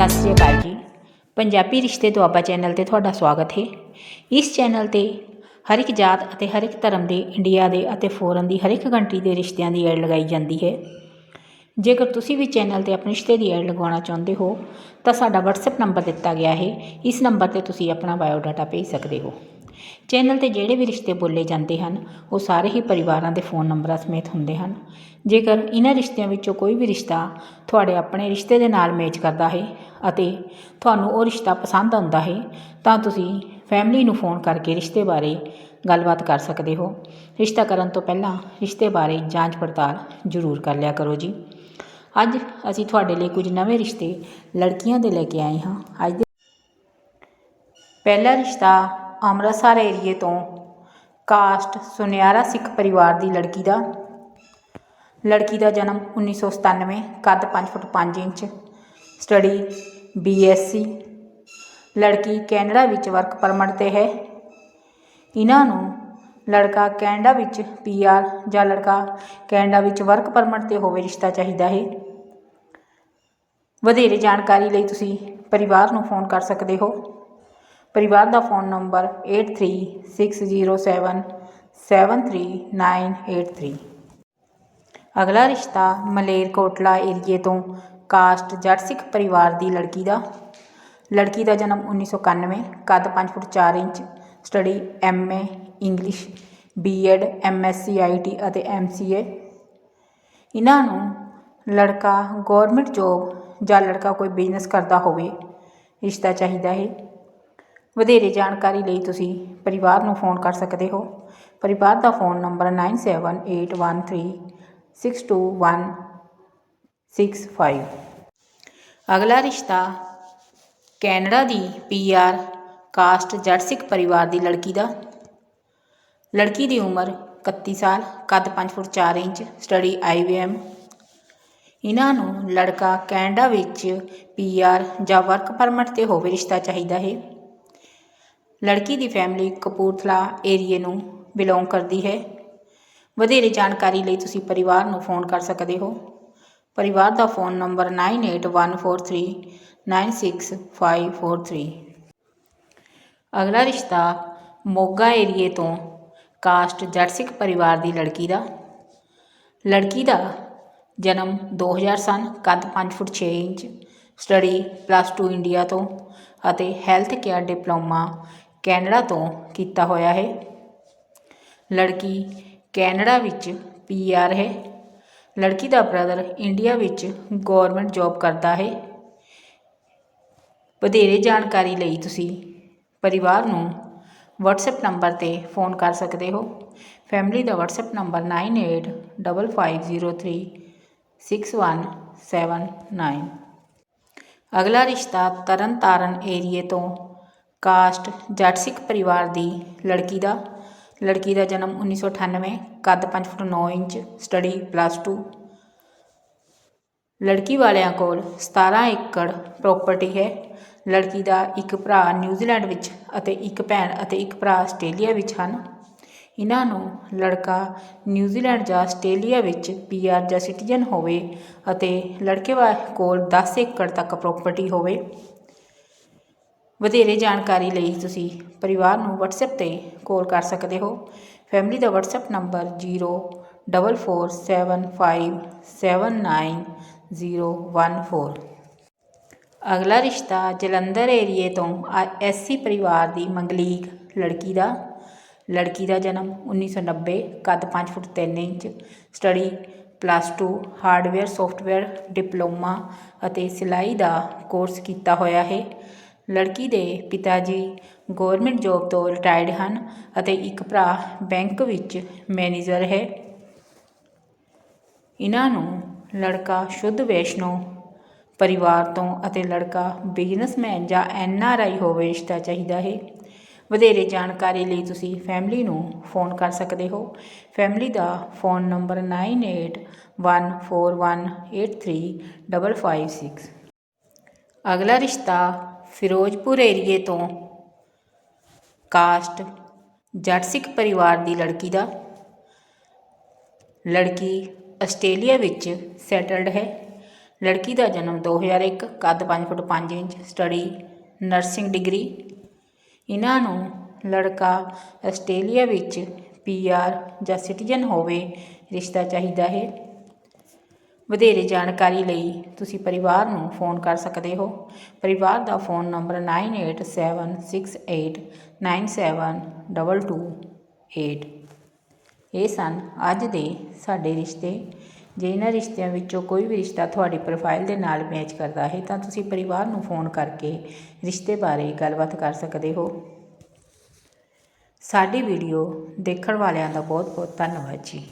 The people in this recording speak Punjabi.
ਸਤਿ ਸ੍ਰੀ ਅਕਾਲ ਜੀ। ਪੰਜਾਬੀ ਰਿਸ਼ਤੇ ਦੁਆਬਾ ਚੈਨਲ ਤੇ ਤੁਹਾਡਾ ਸਵਾਗਤ ਹੈ। ਇਸ ਚੈਨਲ ਤੇ ਹਰ ਇੱਕ ਜਾਤ ਅਤੇ ਹਰ ਇੱਕ ਧਰਮ ਦੇ, ਇੰਡੀਆ ਦੇ ਅਤੇ ਫੋਰਨ ਦੀ ਹਰ ਇੱਕ ਕੰਟਰੀ ਦੇ ਰਿਸ਼ਤਿਆਂ ਦੀ ਐਡ ਲਗਾਈ ਜਾਂਦੀ ਹੈ। ਜੇਕਰ ਤੁਸੀਂ ਵੀ ਚੈਨਲ ਤੇ ਆਪਣੇ ਰਿਸ਼ਤੇ ਦੀ ਐਡ ਲਗਾਉਣਾ ਚਾਹੁੰਦੇ ਹੋ, ਤਾਂ ਸਾਡਾ WhatsApp ਨੰਬਰ ਦਿੱਤਾ ਗਿਆ ਹੈ। ਇਸ ਨੰਬਰ ਤੇ ਤੁਸੀਂ ਆਪਣਾ ਬਾਇਓਡਾਟਾ ਭੇਜ ਸਕਦੇ ਹੋ। ਚੈਨਲ ਤੇ ਜਿਹੜੇ ਵੀ ਰਿਸ਼ਤੇ ਬੋਲੇ ਜਾਂਦੇ ਹਨ, ਉਹ ਸਾਰੇ ਹੀ ਪਰਿਵਾਰਾਂ ਦੇ ਫੋਨ ਨੰਬਰਾਂ ਸਮੇਤ ਹੁੰਦੇ ਹਨ। ਜੇਕਰ ਇਹਨਾਂ ਰਿਸ਼ਤਿਆਂ ਵਿੱਚੋਂ ਕੋਈ ਵੀ ਰਿਸ਼ਤਾ ਤੁਹਾਡੇ ਆਪਣੇ ਰਿਸ਼ਤੇ ਦੇ ਨਾਲ ਮੈਚ ਕਰਦਾ ਹੈ ਅਤੇ ਤੁਹਾਨੂੰ ਉਹ ਰਿਸ਼ਤਾ ਪਸੰਦ ਆਉਂਦਾ ਹੈ, ਤਾਂ ਤੁਸੀਂ ਫੈਮਿਲੀ ਨੂੰ ਫੋਨ ਕਰਕੇ ਰਿਸ਼ਤੇ ਬਾਰੇ ਗੱਲਬਾਤ ਕਰ ਸਕਦੇ ਹੋ। ਰਿਸ਼ਤਾ ਕਰਨ ਤੋਂ ਪਹਿਲਾਂ ਰਿਸ਼ਤੇ ਬਾਰੇ ਜਾਂਚ ਪੜਤਾਲ ਜ਼ਰੂਰ ਕਰ ਲਿਆ ਕਰੋ ਜੀ। ਅੱਜ ਅਸੀਂ ਤੁਹਾਡੇ ਲਈ ਕੁਝ ਨਵੇਂ ਰਿਸ਼ਤੇ ਲੜਕੀਆਂ ਦੇ ਲੈ ਕੇ ਆਏ ਹਾਂ। ਅੱਜ ਪਹਿਲਾ ਰਿਸ਼ਤਾ ਅੰਮ੍ਰਿਤਸਰ ਏਰੀਏ ਤੋਂ ਕਾਸਟ ਸੁਨਿਆਰਾ ਸਿੱਖ ਪਰਿਵਾਰ ਦੀ ਲੜਕੀ ਦਾ। ਲੜਕੀ ਦਾ ਜਨਮ 1997 ਕੱਦ 5 ਫੁੱਟ 5 ਇੰਚ, ਸਟੱਡੀ ਬੀਐਸਸੀ। ਲੜਕੀ ਕੈਨੇਡਾ ਵਿੱਚ ਵਰਕ ਪਰਮਿਟ ਤੇ ਹੈ। ਇਹਨਾਂ ਨੂੰ ਲੜਕਾ ਕੈਨੇਡਾ ਵਿੱਚ ਪੀਆਰ ਜਾਂ ਲੜਕਾ ਕੈਨੇਡਾ ਵਿੱਚ ਵਰਕ ਪਰਮਿਟ ਤੇ ਹੋਵੇ ਰਿਸ਼ਤਾ ਚਾਹੀਦਾ ਹੈ। ਵਧੇਰੇ ਜਾਣਕਾਰੀ ਲਈ ਤੁਸੀਂ ਪਰਿਵਾਰ ਨੂੰ ਫੋਨ ਕਰ ਸਕਦੇ ਹੋ। ਪਰਿਵਾਰ ਦਾ ਫੋਨ ਨੰਬਰ 8360773983 ਅਗਲਾ ਰਿਸ਼ਤਾ ਮਲੇਰਕੋਟਲਾ ਏਰੀਏ ਤੋਂ ਕਾਸਟ ਜੱਟ ਸਿੱਖ ਪਰਿਵਾਰ ਦੀ ਲੜਕੀ ਦਾ। ਲੜਕੀ ਦਾ ਜਨਮ 1991 ਕੱਦ 5 foot 4 inch, study MA English, BEd MSc IT ਅਤੇ ਐਮਸੀਏ ਇਹਨਾਂ ਨੂੰ ਲੜਕਾ ਗਵਰਨਮੈਂਟ ਜੋਬ ਜਾਂ ਲੜਕਾ ਕੋਈ ਬਿਜ਼ਨਸ ਕਰਦਾ ਹੋਵੇ, ਰਿਸ਼ਤਾ ਚਾਹੀਦਾ ਹੈ। ਵਧੇਰੇ ਜਾਣਕਾਰੀ ਲਈ ਤੁਸੀਂ ਪਰਿਵਾਰ ਨੂੰ ਫੋਨ ਕਰ ਸਕਦੇ ਹੋ। ਪਰਿਵਾਰ ਦਾ ਫੋਨ ਨੰਬਰ 9781362165 ਅਗਲਾ ਰਿਸ਼ਤਾ ਕੈਨੇਡਾ ਦੀ ਪੀਆਰ ਕਾਸਟ ਜੱਟ ਪਰਿਵਾਰ ਦੀ ਲੜਕੀ ਦਾ। ਲੜਕੀ ਦੀ ਉਮਰ 31 ਸਾਲ, ਕੱਦ 5 ਫੁੱਟ 4 ਇੰਚ, ਸਟੱਡੀ ਆਈਵੀਐਮ ਇਹਨਾਂ ਨੂੰ ਲੜਕਾ ਕੈਨੇਡਾ ਵਿੱਚ ਪੀਆਰ ਜਾਂ ਵਰਕ ਪਰਮਿਟ ਤੇ ਹੋਵੇ ਰਿਸ਼ਤਾ ਚਾਹੀਦਾ ਹੈ। ਲੜਕੀ ਦੀ ਫੈਮਿਲੀ ਕਪੂਰਥਲਾ ਏਰੀਏ ਨੂੰ ਬਿਲੋਂਗ ਕਰਦੀ ਹੈ। ਵਧੇਰੇ ਜਾਣਕਾਰੀ ਲਈ ਤੁਸੀਂ ਪਰਿਵਾਰ ਨੂੰ ਫੋਨ ਕਰ ਸਕਦੇ ਹੋ। ਪਰਿਵਾਰ ਦਾ ਫੋਨ ਨੰਬਰ 9814396543 ਅਗਲਾ ਰਿਸ਼ਤਾ ਮੋਗਾ ਏਰੀਏ ਤੋਂ ਕਾਸਟ ਜੱਟ ਸਿੱਖ ਪਰਿਵਾਰ ਦੀ ਲੜਕੀ ਦਾ। ਲੜਕੀ ਦਾ ਜਨਮ 2000 ਸਨ, ਕੱਦ 5 foot 6 inch study plus 2 India ਤੋਂ ਅਤੇ ਹੈਲਥ ਕੇਅਰ ਡਿਪਲੋਮਾ ਕੈਨੇਡਾ ਤੋਂ ਕੀਤਾ ਹੋਇਆ ਹੈ। ਲੜਕੀ ਕੈਨੇਡਾ ਵਿੱਚ ਪੀਆਰ ਹੈ। ਲੜਕੀ ਦਾ ਬ੍ਰਦਰ ਇੰਡੀਆ ਵਿੱਚ ਗਵਰਨਮੈਂਟ ਜੌਬ ਕਰਦਾ ਹੈ। ਵਧੇਰੇ ਜਾਣਕਾਰੀ ਲਈ ਤੁਸੀਂ ਪਰਿਵਾਰ ਨੂੰ WhatsApp ਨੰਬਰ ਤੇ ਫੋਨ ਕਰ ਸਕਦੇ ਹੋ। ਫੈਮਿਲੀ ਦਾ WhatsApp ਨੰਬਰ 9855036179 ਅਗਲਾ ਰਿਸ਼ਤਾ ਤਰਨਤਾਰਨ ਏਰੀਏ ਤੋਂ ਕਾਸਟ ਜੱਟ ਸਿੱਖ ਪਰਿਵਾਰ ਦੀ ਲੜਕੀ ਦਾ। ਲੜਕੀ ਦਾ ਜਨਮ 1998 ਕੱਦ 5 ਫੁੱਟ 9 ਇੰਚ, ਸਟੱਡੀ ਪਲੱਸ 2 ਲੜਕੀ ਵਾਲਿਆਂ ਕੋਲ 17 ਏਕੜ ਪ੍ਰਾਪਰਟੀ ਹੈ। ਲੜਕੀ ਦਾ ਇੱਕ ਭਰਾ ਨਿਊਜ਼ੀਲੈਂਡ ਵਿੱਚ ਅਤੇ ਇੱਕ ਭੈਣ ਅਤੇ ਇੱਕ ਭਰਾ ਆਸਟ੍ਰੇਲੀਆ ਵਿੱਚ ਹਨ। ਇਹਨਾਂ ਨੂੰ ਲੜਕਾ ਨਿਊਜ਼ੀਲੈਂਡ ਜਾਂ ਆਸਟ੍ਰੇਲੀਆ ਵਿੱਚ ਪੀਆਰ ਜਾਂ ਸਿਟੀਜ਼ਨ ਹੋਵੇ ਅਤੇ ਲੜਕੇ ਵਾ ਕੋਲ 10 ਏਕੜ ਤੱਕ ਪ੍ਰਾਪਰਟੀ ਹੋਵੇ। ਵਧੇਰੇ ਜਾਣਕਾਰੀ ਲਈ ਤੁਸੀਂ ਪਰਿਵਾਰ ਨੂੰ ਵਟਸਐਪ ਤੇ ਕਾਲ ਕਰ ਸਕਦੇ ਹੋ। ਫੈਮਿਲੀ ਦਾ ਵਟਸਐਪ ਨੰਬਰ 0445790014 ਅਗਲਾ ਰਿਸ਼ਤਾ ਜਲੰਧਰ ਏਰੀਏ ਤੋਂ ਐਸਸੀ ਪਰਿਵਾਰ ਦੀ ਮੰਗਲੀਕ ਲੜਕੀ ਦਾ। ਲੜਕੀ ਦਾ ਜਨਮ 1990 ਕੱਦ 5 foot 3 inch study plus 2 hardware software diploma ਅਤੇ ਸਿਲਾਈ ਦਾ ਕੋਰਸ ਕੀਤਾ ਹੋਇਆ ਹੈ। ਲੜਕੀ ਦੇ ਪਿਤਾ ਜੀ ਗੌਰਮੈਂਟ ਜੋਬ ਤੋਂ ਰਿਟਾਇਰਡ ਹਨ ਅਤੇ ਇੱਕ ਭਰਾ ਬੈਂਕ ਵਿੱਚ ਮੈਨੇਜਰ ਹੈ। ਇਹਨਾਂ ਨੂੰ ਲੜਕਾ ਸ਼ੁੱਧ ਵੈਸ਼ਨੋ ਪਰਿਵਾਰ ਤੋਂ ਅਤੇ ਲੜਕਾ ਬਿਜ਼ਨਸਮੈਨ ਜਾਂ ਐਨ ਆਰ ਆਈ ਹੋਵੇ ਰਿਸ਼ਤਾ ਚਾਹੀਦਾ ਹੈ। ਵਧੇਰੇ ਜਾਣਕਾਰੀ ਲਈ ਤੁਸੀਂ ਫੈਮਿਲੀ ਨੂੰ ਫੋਨ ਕਰ ਸਕਦੇ ਹੋ। ਫੈਮਿਲੀ ਦਾ ਫੋਨ ਨੰਬਰ 9814183556 ਅਗਲਾ ਰਿਸ਼ਤਾ ਫਿਰੋਜ਼ਪੁਰ ਏਰੀਏ ਤੋਂ ਕਾਸਟ ਜੱਟ ਸਿੱਖ ਪਰਿਵਾਰ ਦੀ ਲੜਕੀ ਦਾ। ਲੜਕੀ ਆਸਟ੍ਰੇਲੀਆ ਵਿੱਚ ਸੈਟਲਡ ਹੈ। ਲੜਕੀ ਦਾ ਜਨਮ 2001 ਕੱਦ 5 foot 5 inch, study nursing degree. ਇਹਨਾਂ ਨੂੰ ਲੜਕਾ ਆਸਟ੍ਰੇਲੀਆ ਵਿੱਚ ਪੀਆਰ ਜਾਂ ਸਿਟੀਜ਼ਨ ਹੋਵੇ, ਰਿਸ਼ਤਾ ਚਾਹੀਦਾ ਹੈ। ਵਧੇਰੇ ਜਾਣਕਾਰੀ ਲਈ ਤੁਸੀਂ ਪਰਿਵਾਰ ਨੂੰ ਫੋਨ ਕਰ ਸਕਦੇ ਹੋ। ਪਰਿਵਾਰ ਦਾ ਫੋਨ ਨੰਬਰ 9876897228 ਇਹ ਸਨ ਅੱਜ ਦੇ ਸਾਡੇ ਰਿਸ਼ਤੇ। ਜੇ ਇਹਨਾਂ ਰਿਸ਼ਤਿਆਂ ਵਿੱਚੋਂ ਕੋਈ ਵੀ ਰਿਸ਼ਤਾ ਤੁਹਾਡੀ ਪ੍ਰੋਫਾਈਲ ਦੇ ਨਾਲ ਮੈਚ ਕਰਦਾ ਹੈ, ਤਾਂ ਤੁਸੀਂ ਪਰਿਵਾਰ ਨੂੰ ਫੋਨ ਕਰਕੇ ਰਿਸ਼ਤੇ ਬਾਰੇ ਗੱਲਬਾਤ ਕਰ ਸਕਦੇ ਹੋ। ਸਾਡੀ ਵੀਡੀਓ ਦੇਖਣ ਵਾਲਿਆਂ ਦਾ ਬਹੁਤ ਬਹੁਤ ਧੰਨਵਾਦ ਜੀ।